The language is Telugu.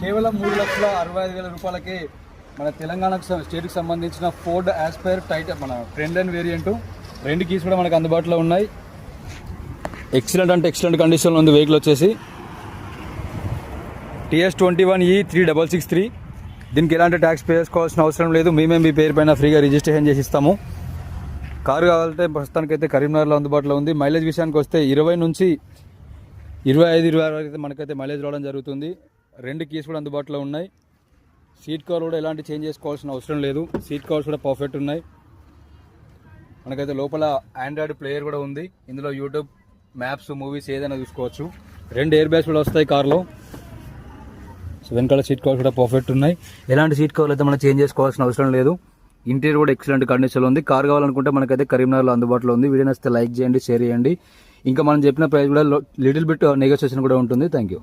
కేవలం మూడు లక్షల అరవై ఐదు వేల రూపాయలకే మన తెలంగాణకు స్టేట్కి సంబంధించిన ఫోర్డ్ ఆస్పైర్ టైట్ మన ట్రెండ్ అండ్ వేరియంట్ రెండు కీస్ కూడా మనకు అందుబాటులో ఉన్నాయి. ఎక్సలెంట్ అంటే ఎక్సలెంట్ కండిషన్లో ఉంది వెహికల్ వచ్చేసి. TS twenty one E three double six three దీనికి ఎలాంటి ట్యాక్స్ పే చేసుకోవాల్సిన అవసరం లేదు. మేమే మీ పేరు పైన ఫ్రీగా రిజిస్ట్రేషన్ చేసి ఇస్తాము. కారు కావాలంటే ప్రస్తుతానికైతే కరీంనగర్లో అందుబాటులో ఉంది. మైలేజ్ విషయానికి వస్తే ఇరవై నుంచి ఇరవై ఐదు ఇరవై ఆరు వరకు అయితే మనకైతే మైలేజ్ రావడం జరుగుతుంది. రెండు కీస్ కూడా అందుబాటులో ఉన్నాయి. సీట్ కవర్ కూడా ఎలాంటి చేంజ్ చేసుకోవాల్సిన అవసరం లేదు. సీట్ కవర్స్ కూడా పర్ఫెక్ట్ ఉన్నాయి. మనకైతే లోపల ఆండ్రాయిడ్ ప్లేయర్ కూడా ఉంది. ఇందులో యూట్యూబ్ మ్యాప్స్ మూవీస్ ఏదైనా చూసుకోవచ్చు. రెండు ఎయిర్ బ్యాగ్స్ కూడా వస్తాయి కార్లో సో వెనకాల సీట్ కవర్స్ కూడా పర్ఫెక్ట్ ఉన్నాయి. ఎలాంటి సీట్ కవర్లు అయితే మనం చేంజ్ చేసుకోవాల్సిన అవసరం లేదు. ఇంటీరియర్ కూడా ఎక్సలెంట్ కండిషన్లో ఉంది. కార్ కావాలనుకుంటే మనకైతే కరీంనగర్లో అందుబాటులో ఉంది. వీడియో నచ్చితే లైక్ చేయండి షేర్ చేయండి. ఇంకా మనం చెప్పిన ప్రైస్ కూడా లిటిల్ బిట్ నెగోషియేషన్ కూడా ఉంటుంది. Thank you